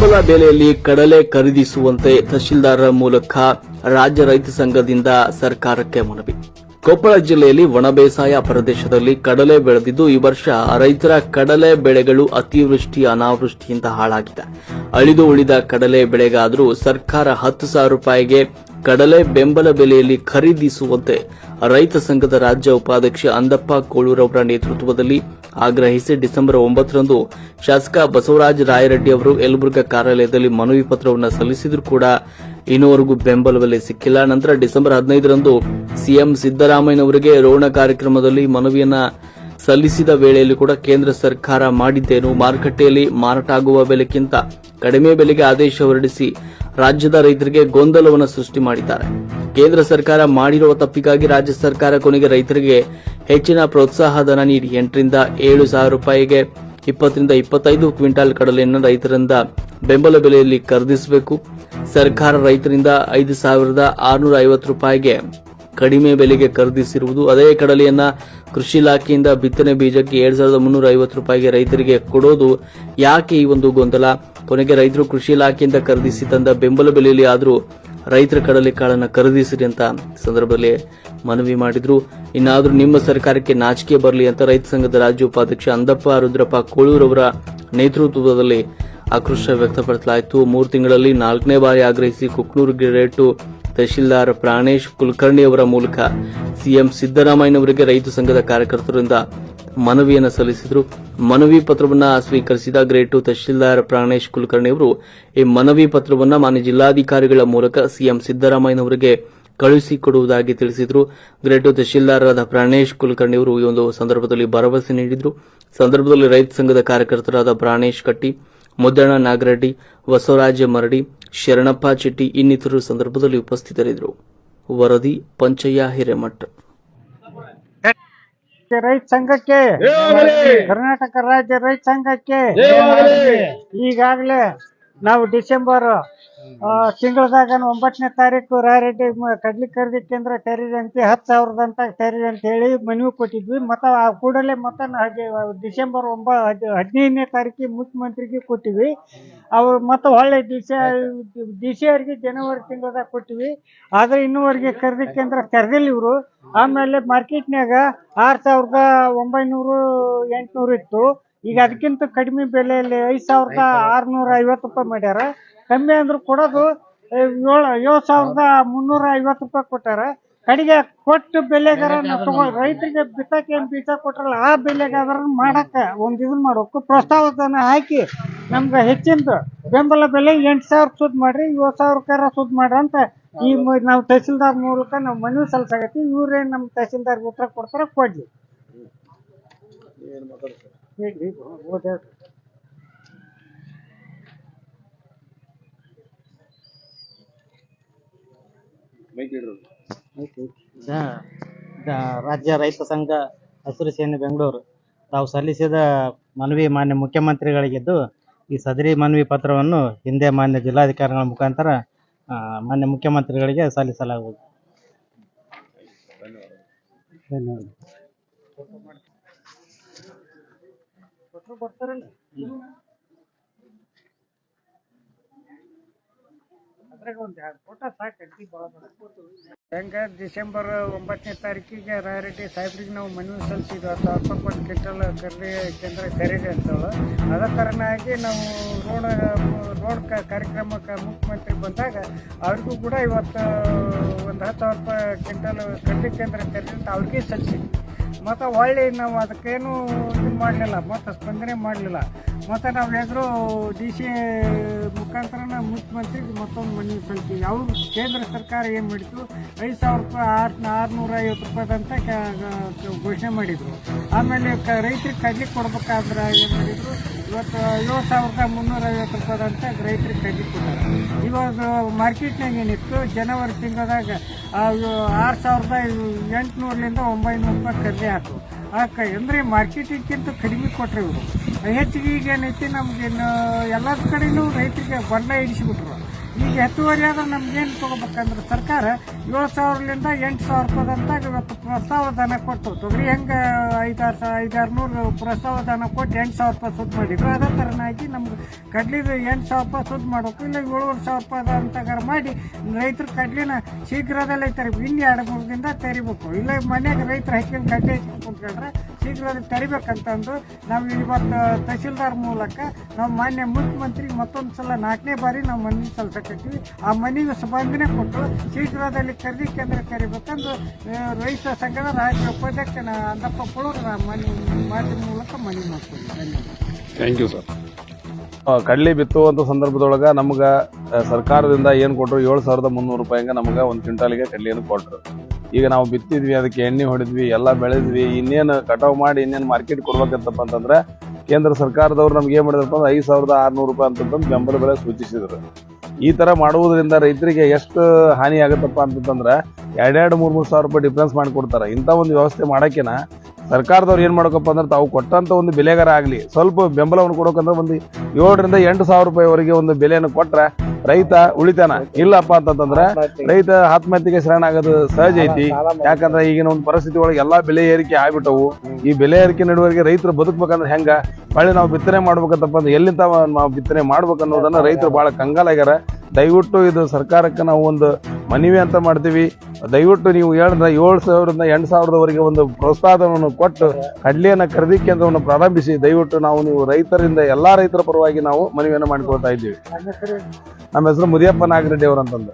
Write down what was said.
ಬೆಂಬಲ ಬೆಲೆಯಲ್ಲಿ ಕಡಲೆ ಖರೀದಿಸುವಂತೆ ತಹಶೀಲ್ದಾರರ ಮೂಲಕ ರಾಜ್ಯ ರೈತ ಸಂಘದಿಂದ ಸರ್ಕಾರಕ್ಕೆ ಮನವಿ. ಕೊಪ್ಪಳ ಜಿಲ್ಲೆಯಲ್ಲಿ ಒಣ ಬೇಸಾಯ ಪ್ರದೇಶದಲ್ಲಿ ಕಡಲೆ ಬೆಳೆದಿದ್ದು, ಈ ವರ್ಷ ರೈತರ ಕಡಲೆ ಬೆಳೆಗಳು ಅತಿವೃಷ್ಟಿ, ಅನಾವೃಷ್ಟಿಯಿಂದ ಹಾಳಾಗಿದೆ. ಅಳಿದು ಉಳಿದ ಕಡಲೆ ಬೆಳೆಗಾದರೂ ಸರ್ಕಾರ ಹತ್ತು ಸಾವಿರ ರೂಪಾಯಿಗೆ ಕಡಲೆ ಬೆಂಬಲ ಬೆಲೆಯಲ್ಲಿ ಖರೀದಿಸುವಂತೆ ರೈತ ಸಂಘದ ರಾಜ್ಯ ಉಪಾಧ್ಯಕ್ಷ ಅಂದಪ್ಪ ಕೋಳೂರವರ ನೇತೃತ್ವದಲ್ಲಿ ಆಗ್ರಹಿಸಿ ಡಿಸೆಂಬರ್ ಒಂಬತ್ತರಂದು ಶಾಸಕ ಬಸವರಾಜ ರಾಯರೆಡ್ಡಿ ಅವರು ಯಲಬುರ್ಗಾ ಕಾರ್ಯಾಲಯದಲ್ಲಿ ಮನವಿ ಪತ್ರವನ್ನು ಸಲ್ಲಿಸಿದರೂ ಕೂಡ ಇನ್ನೂವರೆಗೂ ಬೆಂಬಲ ಬೆಲೆ ಸಿಕ್ಕಿಲ್ಲ. ನಂತರ ಡಿಸೆಂಬರ್ ಹದಿನೈದರಂದು ಸಿಎಂ ಸಿದ್ದರಾಮಯ್ಯನವರಿಗೆ ರೋಣ ಕಾರ್ಯಕ್ರಮದಲ್ಲಿ ಮನವಿಯನ್ನ ಸಲ್ಲಿಸಿದ ವೇಳೆಯಲ್ಲಿ ಕೂಡ ಕೇಂದ್ರ ಸರ್ಕಾರ ಮಾಡಿದ್ದೇನು, ಮಾರುಕಟ್ಟೆಯಲ್ಲಿ ಮಾರಾಟ ಆಗುವ ಬೆಲೆಗಿಂತ ಕಡಿಮೆ ಬೆಲೆಗೆ ಆದೇಶ ಹೊರಡಿಸಿ ರಾಜ್ಯದ ರೈತರಿಗೆ ಗೊಂದಲವನ್ನು ಸೃಷ್ಟಿ ಮಾಡಿದ್ದಾರೆ. ಕೇಂದ್ರ ಸರ್ಕಾರ ಮಾಡಿರುವ ತಪ್ಪಿಗಾಗಿ ರಾಜ್ಯ ಸರ್ಕಾರ ಕೊನೆಗೆ ರೈತರಿಗೆ ಹೆಚ್ಚಿನ ಪ್ರೋತ್ಸಾಹಧನ ನೀಡಿ ಎಂಟರಿಂದ ಏಳು ಸಾವಿರ ರೂಪಾಯಿಗೆ ಇಪ್ಪತ್ತರಿಂದ ಇಪ್ಪತ್ತೈದು ಕ್ವಿಂಟಾಲ್ ಕಡಲೆಯನ್ನು ರೈತರಿಂದ ಬೆಂಬಲ ಬೆಲೆಯಲ್ಲಿ ಖರೀದಿಸಬೇಕು. ಸರ್ಕಾರ ರೈತರಿಂದ ಐದು ಸಾವಿರದ ಆರುನೂರ ಐವತ್ತು ರೂಪಾಯಿಗೆ ಕಡಿಮೆ ಬೆಲೆಗೆ ಖರೀದಿಸಿರುವುದು. ಅದೇ ಕಡಲೆಯನ್ನ ಕೃಷಿ ಇಲಾಖೆಯಿಂದ ಬಿತ್ತನೆ ಬೀಜಕ್ಕೆ ಎರಡ್ ಸಾವಿರದ ಮುನ್ನೂರ ಐವತ್ತು ರೂಪಾಯಿಗೆ ರೈತರಿಗೆ ಕೊಡೋದು ಯಾಕೆ ಈ ಒಂದು ಗೊಂದಲ? ಕೊನೆಗೆ ರೈತರು ಕೃಷಿ ಇಲಾಖೆಯಿಂದ ಖರೀದಿಸಿ ತಂದ ಬೆಂಬಲ ಬೆಲೆಯಲ್ಲಿ ಆದರೂ ರೈತರ ಕಡಲೆ ಕಾಳನ್ನು ಖರೀದಿಸಿರಿ ಅಂತ ಸಂದರ್ಭದಲ್ಲಿ ಮನವಿ ಮಾಡಿದ್ರು. ಇನ್ನಾದರೂ ನಿಮ್ಮ ಸರ್ಕಾರಕ್ಕೆ ನಾಚಿಕೆ ಬರಲಿ ಅಂತ ರೈತ ಸಂಘದ ರಾಜ್ಯ ಉಪಾಧ್ಯಕ್ಷ ಅಂದಪ್ಪ ರುದ್ರಪ್ಪ ಕೋಳೂರವರ ನೇತೃತ್ವದಲ್ಲಿ ಆಕ್ರೋಶ ವ್ಯಕ್ತಪಡಿಸಲಾಯಿತು. ಮೂರು ತಿಂಗಳಲ್ಲಿ ನಾಲ್ಕನೇ ಬಾರಿ ಆಗ್ರಹಿಸಿ ಕುಕ್ನೂರು ಗಿರೇಟು ತಹಶೀಲ್ದಾರ್ ಪ್ರಾಣೇಶ್ ಕುಲಕರ್ಣಿ ಅವರ ಮೂಲಕ ಸಿಎಂ ಸಿದ್ದರಾಮಯ್ಯನವರಿಗೆ ರೈತ ಸಂಘದ ಕಾರ್ಯಕರ್ತರಿಂದ ಮನವಿಯನ್ನು ಸಲ್ಲಿಸಿದರು. ಮನವಿ ಪತ್ರವನ್ನ ಸ್ವೀಕರಿಸಿದ ಗ್ರೇಟು ತಹಶೀಲ್ದಾರ್ ಪ್ರಾಣೇಶ್ ಕುಲಕರ್ಣಿ ಅವರು ಈ ಮನವಿ ಪತ್ರವನ್ನ ಮಾನ್ಯ ಜಿಲ್ಲಾಧಿಕಾರಿಗಳ ಮೂಲಕ ಸಿಎಂ ಸಿದ್ದರಾಮಯ್ಯನವರಿಗೆ ಕಳುಹಿಸಿಕೊಡುವುದಾಗಿ ತಿಳಿಸಿದರು. ಗ್ರೇಟು ತಹಶೀಲ್ದಾರರಾದ ಪ್ರಾಣೇಶ್ ಕುಲಕರ್ಣಿ ಅವರು ಈ ಒಂದು ಸಂದರ್ಭದಲ್ಲಿ ಭರವಸೆ ನೀಡಿದರು. ಸಂದರ್ಭದಲ್ಲಿ ರೈತ ಸಂಘದ ಕಾರ್ಯಕರ್ತರಾದ ಪ್ರಾಣೇಶ್ ಕಟ್ಟಿ, ಮುದ್ದಣ್ಣ ನಾಗರೆಡ್ಡಿ, ಬಸವರಾಜ ಮರಡಿ, ಶರಣಪ್ಪ ಚಿಟ್ಟಿ ಇನ್ನಿತರರು ಸಂದರ್ಭದಲ್ಲಿ ಉಪಸ್ಥಿತರಿದ್ದರು. ವರದಿ ಪಂಚಯ್ಯ ಹಿರೇಮಠ್. ರೈತ ಸಂಘಕ್ಕೆ ಕರ್ನಾಟಕ ರಾಜ್ಯ ರೈತ ಸಂಘಕ್ಕೆ. ಈಗಾಗಲೇ ನಾವು ಡಿಸೆಂಬರ್ ತಿಂಗಳದಾಗ ಒಂಬತ್ತನೇ ತಾರೀಕು ರಾಯರೆಡ್ಡಿ ಮ- ಕಡ್ಲಿ ಖರೀದಿ ಕೇಂದ್ರ ಅಂತ ಹತ್ತು ಸಾವಿರದಂತ ತೆರೀರಿ ಅಂತ ಹೇಳಿ ಮನವಿ ಕೊಟ್ಟಿದ್ವಿ. ಮತ್ತು ಆ ಕೂಡಲೇ ಮತ್ತೆ ಹಾಗೆ ಡಿಸೆಂಬರ್ ಒಂಬ ಹದ್- ಹದಿನೈದನೇ ತಾರೀಕಿಗೆ ಮುಖ್ಯಮಂತ್ರಿಗೆ ಕೊಟ್ಟಿವಿ. ಅವ್ರು ಮತ್ತೆ ಒಳ್ಳೆ ಡಿ ಸಿ ಅವ್ರಿಗೆ ಜನವರಿ ತಿಂಗಳದಾಗ ಕೊಟ್ಟಿವಿ. ಆದ್ರೆ ಇನ್ನೂವರೆಗೆ ಖರೀದಿ ಕೇಂದ್ರ ತೆರೆದಿಲ್ಲ ಇವರು. ಆಮೇಲೆ ಮಾರ್ಕೆಟ್ನಾಗ ಆರು ಸಾವಿರದ ಒಂಬೈನೂರು ಎಂಟುನೂರು ಇತ್ತು. ಈಗ ಅದಕ್ಕಿಂತ ಕಡಿಮೆ ಬೆಲೆಯಲ್ಲಿ ಐದು ಸಾವಿರದ ಆರುನೂರ ಐವತ್ತು ರೂಪಾಯಿ ಮಾಡ್ಯಾರ. ಕಮ್ಮಿ ಅಂದ್ರು ಕೊಡೋದು ಏಳು ಏಳು ಸಾವಿರದ ಮುನ್ನೂರ ಐವತ್ತು ರೂಪಾಯಿ ಕೊಟ್ಟಾರ. ಕಡೆಗೆ ಕೊಟ್ಟು ಬೆಲೆಗಾರ ನಾವು ತಗೋ ರೈತರಿಗೆ ಬಿತ್ತಕ್ಕೆ ಏನ್ ಬೀಜ ಕೊಟ್ರಲ್ಲ ಆ ಬೆಲೆಗಾದ್ರ ಮಾಡಕ್ಕ ಒಂದ್ ಇದನ್ನ ಮಾಡ್ಬೇಕು. ಪ್ರಸ್ತಾವದನ್ನ ಹಾಕಿ ನಮ್ಗೆ ಹೆಚ್ಚಿಂದು ಬೆಂಬಲ ಬೆಲೆ ಎಂಟು ಸಾವಿರ ಸುದ್ ಮಾಡ್ರಿ ಏಳು ಸಾವಿರಕ್ಕಾರ ಸುದ್ ಮಾಡ್ರಿ ಅಂತ ಈ ನಾವು ತಹಸೀಲ್ದಾರ್ ಮೂಲಕ ನಾವು ಮನವಿ ಸಲ್ಸಾಗತ್ತಿ ಇವ್ರೇನ್ ನಮ್ಮ ತಹಸೀಲ್ದಾರ್ ಉತ್ತರ ಕೊಡ್ತಾರ ಕೊಡ್ಲಿ. ದ- ರಾಜ್ಯ ರೈತ ಸಂಘ ಹಸಿರು ಸೇನೆ ಬೆಂಗಳೂರು. ತಾವು ಸಲ್ಲಿಸಿದ ಮನವಿ ಮಾನ್ಯ ಮುಖ್ಯಮಂತ್ರಿಗಳಿಗಿದ್ದು ಈ ಸದರಿ ಮನವಿ ಪತ್ರವನ್ನು ಹಿಂದೆ ಮಾನ್ಯ ಜಿಲ್ಲಾಧಿಕಾರಿಗಳ ಮುಖಾಂತರ ಮಾನ್ಯ ಮುಖ್ಯಮಂತ್ರಿಗಳಿಗೆ ಸಲ್ಲಿಸಲಾಗುವುದು. ಬರ್ತಾರಲ್ಲ. ಅದ್ರಾಗ ಎರಡು ಹೆಂಗ ಡಿಸೆಂಬರ್ ಒಂಬತ್ತನೇ ತಾರೀಕಿಗೆ ರಾಯರೆಡ್ಡಿ ಸಾಹೇಬ್ರಿಗೆ ನಾವು ಮನವಿ ಸಲ್ಲಿಸಿದ್ವಿ, ಹತ್ತು ಸಾವಿರ ರೂಪಾಯಿ ಕ್ವಿಂಟಲ್ ಕರ್ರಿ ಕೇಂದ್ರ ಖರೀದಿ ಅಂತೇಳಿ. ಅದೇ ಥರನಾಗಿ ನಾವು ರೋಡ್ ರೋಡ್ ಕಾರ್ಯಕ್ರಮಕ್ಕೆ ಮುಖ್ಯಮಂತ್ರಿ ಬಂದಾಗ ಅವ್ರಿಗೂ ಕೂಡ ಇವತ್ತು ಒಂದು ಹತ್ತು ಸಾವಿರ ರೂಪಾಯಿ ಕ್ವಿಂಟಲ್ ಖರೀದಿ ಕೇಂದ್ರ ಅಂತ ಅವ್ರಿಗೆ ಸಲ್ಲಿಸಿದ್ವಿ. ಮತ್ತು ಹೊಳ್ಳಿ ನಾವು ಅದಕ್ಕೇನು ಇದು ಮಾಡಲಿಲ್ಲ, ಮತ್ತು ಸ್ಪಂದನೆ ಮಾಡಲಿಲ್ಲ. ಮತ್ತು ನಾವು ಹೆಸರು ಡಿ ಸಿ ಮುಖಾಂತರ ಮುಖ್ಯಮಂತ್ರಿಗೆ ಮತ್ತೊಂದು ಮನವಿ ಸಲ್ಲಿಸ್ತೀವಿ ಅವರು ಕೇಂದ್ರ ಸರ್ಕಾರ ಏನು ಮಾಡಿತು ಐದು ಸಾವಿರ ರೂಪಾಯಿ ಆರು ಆರುನೂರ ಐವತ್ತು ರೂಪಾಯಿದಂತ ಘೋಷಣೆ ಮಾಡಿದರು. ಆಮೇಲೆ ರೈತರಿಗೆ ಕಡ್ಲಿ ಕೊಡ್ಬೇಕಾದ್ರೆ ಏನು ಮಾಡಿದರು? ಇವತ್ತು ಏಳು ಸಾವಿರದ ಮುನ್ನೂರ ಐವತ್ತು ರೂಪಾಯಿದಂತ ರೈತರಿಗೆ ತೆಗಿತಿದ್ದಾರೆ ಇವಾಗ ಮಾರ್ಕೆಟ್ನಾಗ ಏನಿತ್ತು? ಜನವರಿ ತಿಂಗಳದಾಗ ಆರು ಸಾವಿರದ ಎಂಟುನೂರಲಿಂದ ಒಂಬೈನೂರು ರೂಪಾಯಿ ಖರೀದಿ ಆ ಆಕ ಅಂದರೆ ಮಾರ್ಕೆಟಿಗಿಂತ ಕಡಿಮೆ ಕೊಟ್ಟರೆ ಇವರು. ಹೆಚ್ಚಿಗೆ ಈಗ ಏನೈತಿ? ನಮ್ಗೇನು ಎಲ್ಲ ಕಡೆಯೂ ರೈತರಿಗೆ ಬಣ್ಣ ಇಡಿಸಿಬಿಟ್ರು ಈಗ ಹೆಚ್ಚುವರಿ ಆದ್ರೆ ನಮ್ಗೇನು ತೊಗೋಬೇಕಂದ್ರೆ ಸರ್ಕಾರ ಏಳು ಸಾವಿರಲಿಂದ ಎಂಟು ಸಾವಿರ ರೂಪಾಯಿದಂತ ಇವತ್ತು ಪ್ರಸ್ತಾವ ಧನ ಕೊಟ್ಟು ತೊಗರಿ ಹೆಂಗೆ ಐದಾರು ಸಾ ಐದಾರು ನೂರು ಪ್ರಸ್ತಾವ ಧನ ಕೊಟ್ಟು ಎಂಟು ಸಾವಿರ ರೂಪಾಯಿ ಸುದ್ದು ಮಾಡಿದ್ರು. ಅದೇ ಥರನಾಗಿ ನಮ್ಗೆ ಕಡ್ಲಿದು ಎಂಟು ಸಾವಿರ ರೂಪಾಯಿ ಸುದ್ದು ಮಾಡಬೇಕು. ಇಲ್ಲ ಏಳುವರೆ ಸಾವಿರ ರೂಪಾಯಿ ಅಂತಗಾರ ಮಾಡಿ ರೈತರು ಕಡ್ಲಿನ ಶೀಘ್ರದಲ್ಲೇ ತರಿಬೇಕು. ಇನ್ನು ಎರಡು ಮೂರು ದಿನದ ತೆರಿಬೇಕು. ಇಲ್ಲ ಮನೆಗೆ ರೈತರು ಹೆಚ್ಚಿನ ಕಡ್ಲಿ ಹಚ್ಕೊಂಡು ಕುಂತ್ಕೊಂಡ್ರೆ ಶೀಘ್ರದಲ್ಲಿ ತರಿಬೇಕಂತಂದು ನಾವು ಇವತ್ತು ತಹಶೀಲ್ದಾರ್ ಮೂಲಕ ನಾವು ಮಾನ್ಯ ಮುಖ್ಯಮಂತ್ರಿ ಮತ್ತೊಂದು ಸಲ ನಾಲ್ಕನೇ ಬಾರಿ ನಾವು ಮನವಿ ಸಲ್ಲಿಸಕತ್ತೀವಿ. ಆ ಮನೆಗೆ ಸ್ಪಂದನೆ ಕೊಟ್ಟು ಶೀಘ್ರದಲ್ಲಿ ಖರೀದಿ ಕೇಂದ್ರ ಕರಿಬೇಕಂದು ರೈತ ಸಂಘದ ರಾಜ್ಯ ಉಪಾಧ್ಯಕ್ಷ ಅಂದಪ್ಪ ಪುಳೂರ ಮನೆ ಮಾಧ್ಯಮ ಮೂಲಕ ಮನವಿ ಮಾಡ್ತೀವಿ ಕಡ್ಲಿ ಬಿತ್ತುವಂಥ ಸಂದರ್ಭದೊಳಗ ನಮ್ಗ ಸರ್ಕಾರದಿಂದ ಏನು ಕೊಟ್ಟರು ಏಳು ಸಾವಿರದ ಮುನ್ನೂರು ರೂಪಾಯಿಗೆ ನಮ್ಗೆ ಒಂದು ಕ್ವಿಂಟಾಲಿಗೆ ಕಡ್ಲಿಯನ್ನು ಕೊಟ್ಟರು ಈಗ ನಾವು ಬಿತ್ತಿದ್ವಿ, ಅದಕ್ಕೆ ಎಣ್ಣೆ ಹೊಡೆದ್ವಿ, ಎಲ್ಲ ಬೆಳೆದ್ವಿ, ಇನ್ನೇನು ಕಟಾವು ಮಾಡಿ ಇನ್ನೇನು ಮಾರ್ಕೆಟ್ ಕೊಡ್ಬೇಕಂತಪ್ಪ ಅಂತಂದ್ರೆ, ಕೇಂದ್ರ ಸರ್ಕಾರದವ್ರು ನಮ್ಗೆ ಏನು ಮಾಡಿದ್ರಪ್ಪ ಅಂದ್ರೆ ಐದು ಸಾವಿರದ ಆರ್ನೂರು ರೂಪಾಯಿ ಅಂತಂದು ಬೆಂಬಲ ಬೆಲೆ ಸೂಚಿಸಿದ್ರು. ಈ ತರ ಮಾಡುವುದರಿಂದ ರೈತರಿಗೆ ಎಷ್ಟು ಹಾನಿ ಆಗುತ್ತಪ್ಪ ಅಂತಂದ್ರೆ ಎರಡೆರಡು, ಮೂರ್, ಮೂರು ಸಾವಿರ ರೂಪಾಯಿ ಡಿಫ್ರೆನ್ಸ್ ಮಾಡಿ ಕೊಡ್ತಾರೆ ಇಂಥ ಒಂದು ವ್ಯವಸ್ಥೆ ಮಾಡೋಕ್ಕಿನ ಸರ್ಕಾರದವ್ರು ಏನು ಮಾಡಬೇಕಪ್ಪ ಅಂದ್ರೆ ತಾವು ಕೊಟ್ಟಂತ ಒಂದು ಬೆಲೆಗಾರ ಆಗಲಿ. ಸ್ವಲ್ಪ ಬೆಂಬಲವನ್ನು ಕೊಡೋಕಂದ್ರೆ ಒಂದು ಏಳರಿಂದ ಎಂಟು ಸಾವಿರ ರೂಪಾಯಿವರೆಗೆ ಒಂದು ಬೆಲೆಯನ್ನು ಕೊಟ್ರೆ ರೈತ ಉಳಿತಾನ. ಇಲ್ಲಪ್ಪ ಅಂತಂದ್ರೆ ರೈತ ಆತ್ಮಹತ್ಯೆಗೆ ಶರಣ ಆಗೋದು ಸಹಜ ಐತಿ. ಯಾಕಂದ್ರೆ ಈಗಿನ ಒಂದು ಪರಿಸ್ಥಿತಿ ಒಳಗೆ ಎಲ್ಲಾ ಬೆಲೆ ಏರಿಕೆ ಆಗ್ಬಿಟ್ಟವು. ಈ ಬೆಲೆ ಏರಿಕೆ ನಡುವರೆಗೆ ರೈತರು ಬದುಕ್ಬೇಕಂದ್ರೆ ಹೆಂಗ? ಹೊಳ್ಳಿ ನಾವು ಬಿತ್ತನೆ ಮಾಡ್ಬೇಕಂತಪ್ಪ ಅಂದ್ರೆ ಎಲ್ಲಿಂದ ನಾವು ಬಿತ್ತನೆ ಮಾಡ್ಬೇಕು ಅನ್ನೋದನ್ನ ರೈತರು ಬಹಳ ಕಂಗಾಲಾಗ್ಯಾರ ದಯವಿಟ್ಟು ಇದು ಸರ್ಕಾರಕ್ಕೆ ನಾವು ಒಂದು ಮನವಿ ಅಂತ ಮಾಡ್ತೀವಿ. ದಯವಿಟ್ಟು ನೀವು ಹೇಳಿದ್ರೆ ಏಳು ಸಾವಿರದಿಂದ ಎಂಟು ಸಾವಿರದವರೆಗೆ ಒಂದು ಪ್ರೋತ್ಸಾಹವನ್ನು ಕೊಟ್ಟು ಕಡ್ಲಿಯನ್ನ ಖರೀದಿ ಕೇಂದ್ರವನ್ನು ಪ್ರಾರಂಭಿಸಿ. ದಯವಿಟ್ಟು ನಾವು ನೀವು ರೈತರಿಂದ ಎಲ್ಲಾ ರೈತರ ಪರವಾಗಿ ನಾವು ಮನವಿಯನ್ನು ಮಾಡಿಕೊಳ್ತಾ ಇದ್ದೀವಿ. ನಮ್ಮ ಹೆಸರು ಮುದಿಯಪ್ಪ ನಾಗರೆಡ್ಡಿ ಅವರಂತಂದು